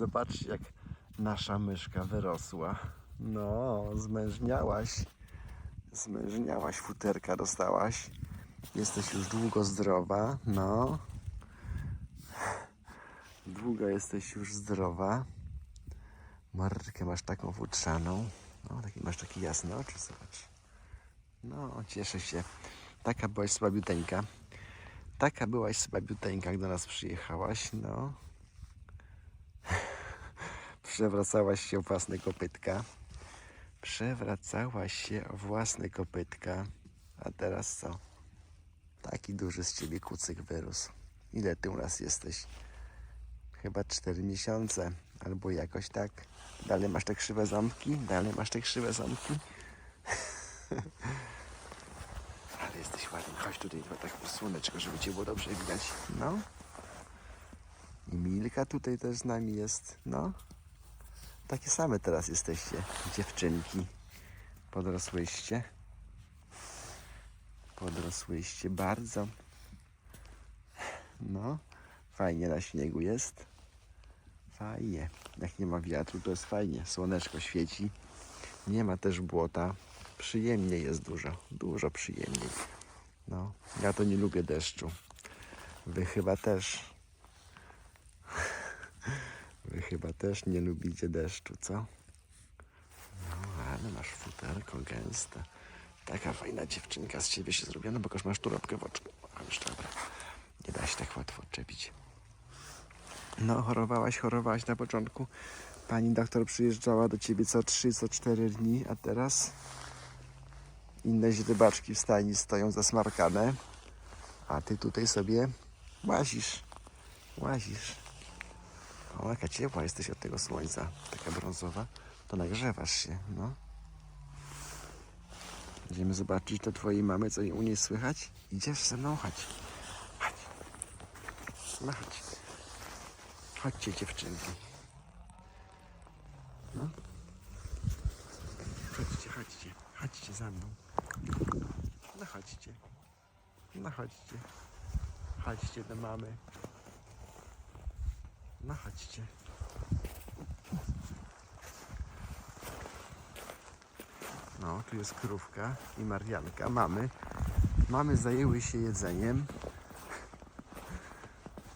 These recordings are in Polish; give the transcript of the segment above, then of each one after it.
Zobaczcie, jak nasza myszka wyrosła. No, zmężniałaś. Zmężniałaś, futerka dostałaś. Jesteś już długo zdrowa. No. Długo jesteś już zdrowa. Markę masz taką futrzaną. No, taki, masz takie jasne oczy, zobacz. No, cieszę się. Taka byłaś słabiuteńka. Taka byłaś słabiuteńka, jak do nas przyjechałaś, no. Przewracałaś się o własne kopytka. Przewracałaś się o własne kopytka. A teraz co? Taki duży z ciebie kucyk wyrósł. Ile ty u nas jesteś? Chyba 4 miesiące, albo jakoś tak. Dalej masz te krzywe ząbki? Dalej masz te krzywe ząbki? Ale jesteś ładny. Chodź tutaj, tak w słoneczko, żeby cię było dobrze widać. No. I Milka tutaj też z nami jest. No. Takie same teraz jesteście, dziewczynki. Podrosłyście. Podrosłyście bardzo. No. Fajnie na śniegu jest. Fajnie. Jak nie ma wiatru, to jest fajnie. Słoneczko świeci. Nie ma też błota. Przyjemnie jest dużo. Dużo przyjemniej. No. Ja to nie lubię deszczu. Wy chyba też. Wy chyba też nie lubicie deszczu, co? No, ale masz futerko gęste. Taka fajna dziewczynka z ciebie się zrobiła, no bo już masz turapkę w oczku. A już dobra. Nie da się tak łatwo odczepić. No, chorowałaś, chorowałaś na początku. Pani doktor przyjeżdżała do ciebie co 3, co 4 dni, a teraz inne źrebaczki w stajni stoją zasmarkane, a ty tutaj sobie łazisz. Łazisz. O, jaka ciepła jesteś od tego słońca, taka brązowa, to nagrzewasz się, no. Idziemy zobaczyć do twojej mamy, co u niej słychać. Idziesz ze mną, chodź. Chodź. No chodź. Chodźcie dziewczynki. No. Chodźcie, chodźcie. Chodźcie za mną. No chodźcie. No chodźcie. Chodźcie do mamy. No chodźcie. No, tu jest krówka i Marianka. Mamy. Mamy zajęły się jedzeniem.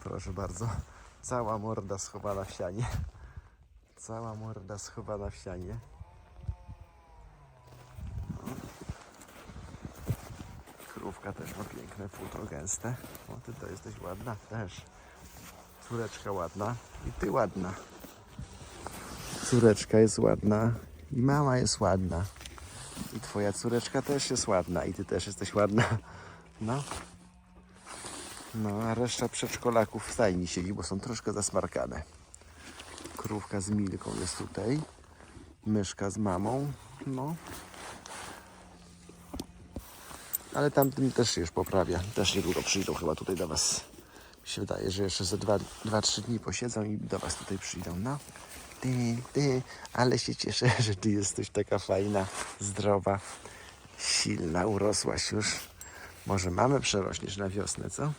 Proszę bardzo. Cała morda schowana w sianie. Cała morda schowana w sianie. No. Krówka też ma piękne futro gęste. O, ty to jesteś ładna też. Córeczka ładna i ty ładna. Córeczka jest ładna i mama jest ładna. I twoja córeczka też jest ładna i ty też jesteś ładna. No. No, a reszta przedszkolaków w stajni siedzi, bo są troszkę zasmarkane. Krówka z Milką jest tutaj. Myszka z mamą. No. Ale tamtym też się już poprawia. Też niedługo przyjdą chyba tutaj do Was. Mi się wydaje, że jeszcze ze 2-3 dni posiedzą i do Was tutaj przyjdą. No. Ty, ty, ale się cieszę, że Ty jesteś taka fajna, zdrowa, silna, urosłaś już. Może mamę przerośniesz na wiosnę, co?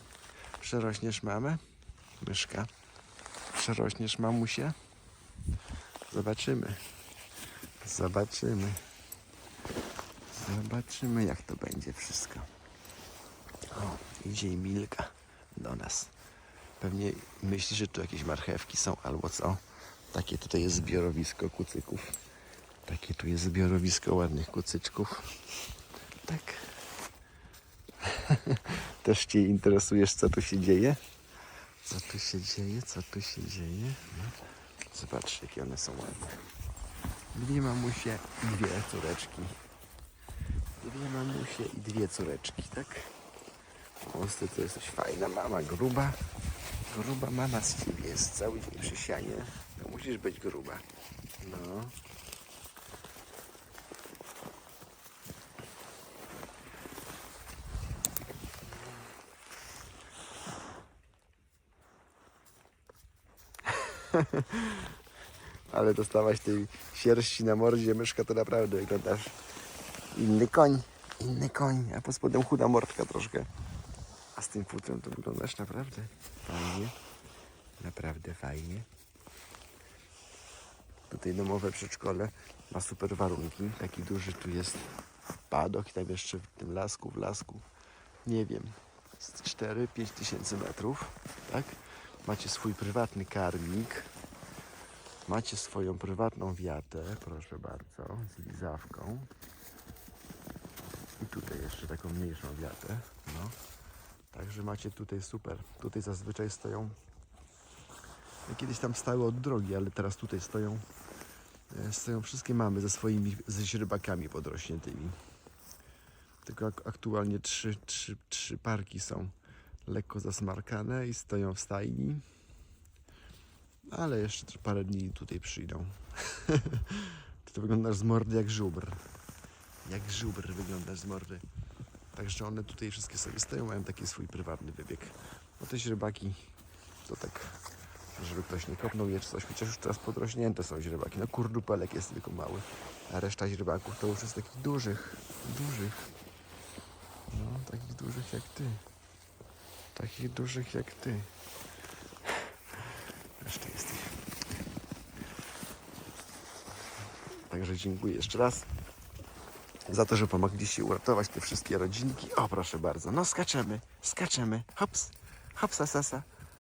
Przerośniesz mamę? Myszka. Przerośniesz mamusię? Zobaczymy. Zobaczymy. Zobaczymy, jak to będzie wszystko. O, idzie Milka do nas. Pewnie myśli, że tu jakieś marchewki są albo co. Takie tutaj jest zbiorowisko kucyków. Takie tu jest zbiorowisko ładnych kucyczków. Tak. Też Cię interesujesz, co tu się dzieje? Co tu się dzieje? Co tu się dzieje? No. Zobaczcie, jakie one są ładne. Dwie mamusie i dwie córeczki. Dwie mamusie i dwie córeczki, tak? O, ty to jesteś fajna mama, gruba. Gruba mama z ciebie jest cały dzień przy sianie. No musisz być gruba. No. Ale dostałaś tej sierści na mordzie, myszka, to naprawdę wyglądasz. Inny koń, inny koń, a pod spodem chuda mordka troszkę. A z tym futrem to wyglądasz naprawdę fajnie. Naprawdę fajnie. Tutaj domowe przedszkole ma super warunki. Taki duży tu jest padok i tam jeszcze w tym lasku, w lasku, nie wiem, z 4-5 tysięcy metrów, tak? Macie swój prywatny karmik, macie swoją prywatną wiatę, proszę bardzo, z lizawką. I tutaj jeszcze taką mniejszą wiatę, no. Także macie tutaj super. Tutaj zazwyczaj stoją, kiedyś tam stały od drogi, ale teraz tutaj stoją, e, stoją wszystkie mamy ze swoimi, ze źrybakami podrośniętymi. Tylko ak- aktualnie trzy, trzy, trzy parki są lekko zasmarkane i stoją w stajni. Ale jeszcze parę dni tutaj przyjdą. Ty to wyglądasz z mordy jak żubr. Jak żubr wyglądasz z mordy. Także one tutaj wszystkie sobie stoją, mają taki swój prywatny wybieg. No te źrebaki to tak, żeby ktoś nie kopnął je czy coś, chociaż już teraz podrośnięte są źrebaki. No kurdupelek jest tylko mały, a reszta źrebaków to już jest takich dużych, dużych. No, takich dużych jak ty. Takich dużych jak ty. Reszta jest ich. Także dziękuję jeszcze raz za to, że pomogliście uratować te wszystkie rodzinki. O, proszę bardzo. No skaczemy, skaczemy. Hops, hopsa sasa.